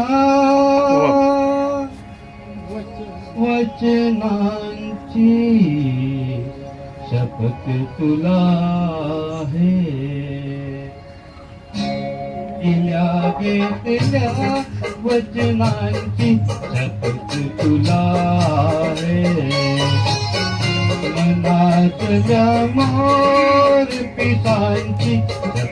हो. वचनांची शपथ तुला हे दिल्या घेतल्या वचनांची शपथ तुला हे मनातल्या मोर पितांची शपथ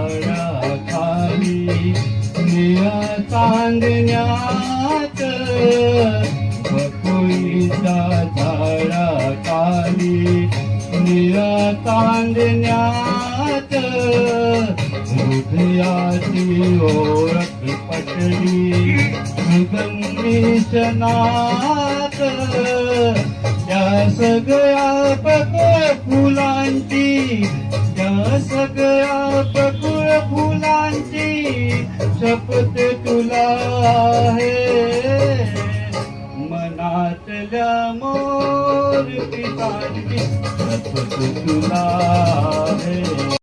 निया चांदण्यात झाडा काली निया चांदण्यात हृदयाची ओळख पटली. सुगंधीशनात त्या सगळ्या पकुळ फुलांची त्या सगळ्या पकुळ फुलांची शपथ आहे. मनातल्या मोर पिसाची तुला आहे.